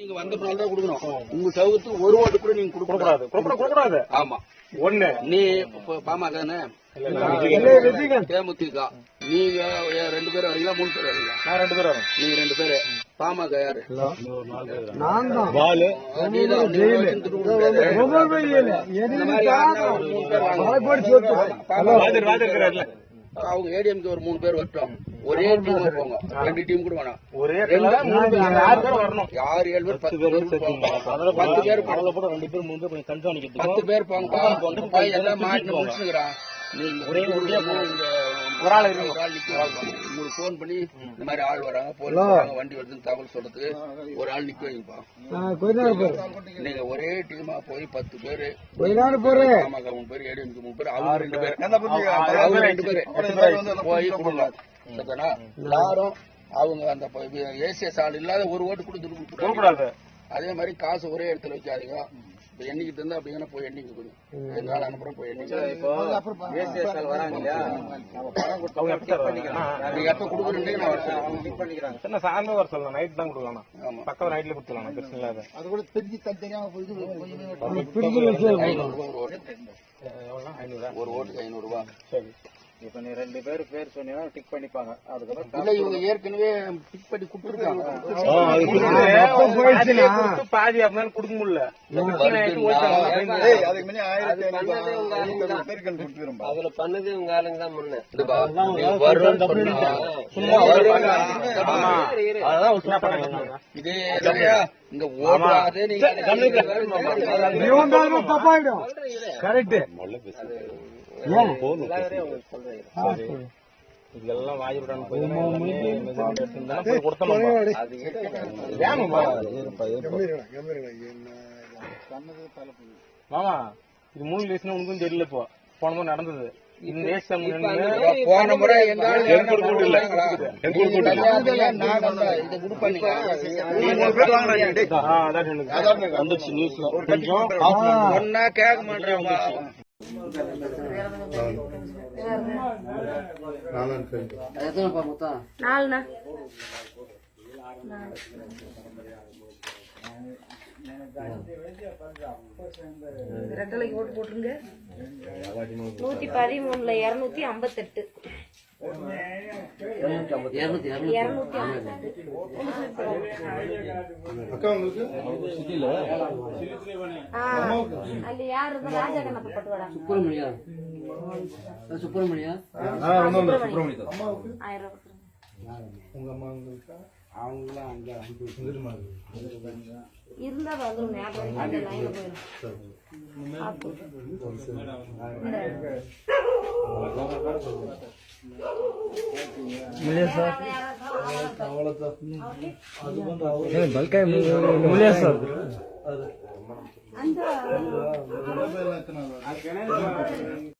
நீங்க வந்த பிறகு தான் கொடுக்கணும். உங்க சௌகத்துக்கு ஒரு ஓட்டு கூட நீங்க கொடுக்க கூடாது. கொடுக்க கூடாது. ஆமா. ஒண்ணு. நீ பாமக தானே? தேமுதிக. நீங்க ரெண்டு பேரும் வரீங்களா? மூணு பேர் வரீங்களா? நான் ரெண்டு பேரும் நீங்க ரெண்டு பேரு. பாமக யாரு? பாலு. கொடுக்க இந்த மாதிரி யாருன்னா ஒரு மூணு பேர் வாங்க. அவங்க ஏடிஎம்க்கு ஒரு மூணு பேர் வரட்டும் ஒரே டீம் போங்க ரெண்டு டீம் கூட வேணாம். ஒரே வரணும்? யாரு ஏழு பேர்? பத்து பேர். பத்து பேர் கூட ரெண்டு பேர் மூணு பேர் கொஞ்சம் கண்காணிக்கிறதுக்கு பத்து பேர் போங்க எல்லாம் மாட்டி முடிச்சுக்கிறான். ஒரே ஒரே ஒரு ஆள் உங்களுக்கு போன் பண்ணி இந்த மாதிரி ஆள் வராங்க போலீஸ் வண்டி வருதுன்னு தகவல் சொல்றதுக்கு ஒரு ஆள் நிக்க வைங்கப்பா. நீங்க ஒரே டீமா போய் பத்து பேரு ஆமாக்கா மூணு பேர் ஏடிஎம்க்கு மூணு பேர் அவங்க ரெண்டு பேர். அவங்க ரெண்டு பேர். போய் கொடுங்க சரிதானா எல்லாரும் அவங்க அந்த ஏசிஎஸ் ஆள் இல்லாத ஒரு ஓட்டு கூட திருப்பி கொடுக்க கூடாது அதே மாதிரி காசு ஒரே இடத்துல வைக்காதீங்க. இப்ப எண்ணிக்கிட்டு இருந்தா அப்படிங்கன்னா போய் எண்ணிக்க கொடுங்க எங்க ஆள் அனுப்புறோம் போய் சார் வராங்க? நீங்க எப்ப கொடுக்குறீங்க நான் வரேன். என்ன சாயந்தரம் வர சொல்லலாம். நைட் தான் கொடுக்கலாம் ஆமா. பக்கம் நைட்ல கொடுத்துலாம் பிரச்சனை இல்லாத. ஐநூறு ரூபா ஒரு ஓட்டு. எவ்வளோ ஐநூறா ஒரு ஓட்டுக்கு ஐநூறு ரூபா சரி. இப்ப நீ ரெண்டு பேர் பேர் சொன்னீங்கன்னா டிக் பண்ணிப்பாங்க அதுக்கப்புறம் இல்ல இவங்க ஏற்கனவே டிக் பண்ணி கொடுத்துருக்காங்க பாதி அப்படினாலும் கொடுக்க முடியல நைட்டு ஓட்டாங்க அதுல பண்ணது உங்க ஆளுங்க தான் முன்ன இதே? இங்க ஓடாதே நீங்க இதெல்லாம் ஏமாப்பா மாமா? இது மூணு லேஸ்னா உனக்கும் தெரியல இப்போ. போன முறை நடந்தது. போன முறை வந்துச்சு நியூஸ்ல கொஞ்சம் கேட்க மாட்டேன் நாலுண்ணா ரெட்டலைக்கு ஓட்டு போட்டுருங்க நூத்தி பதிமூணுல இருநூத்தி ஐம்பத்தெட்டு. அக்கா உங்களுக்கு சுப்பிரமணியா சுப்பிரமணியா சுப்பிரமணியா இருந்தா வரும் அந்த லைன்ல போயிடும் அந்த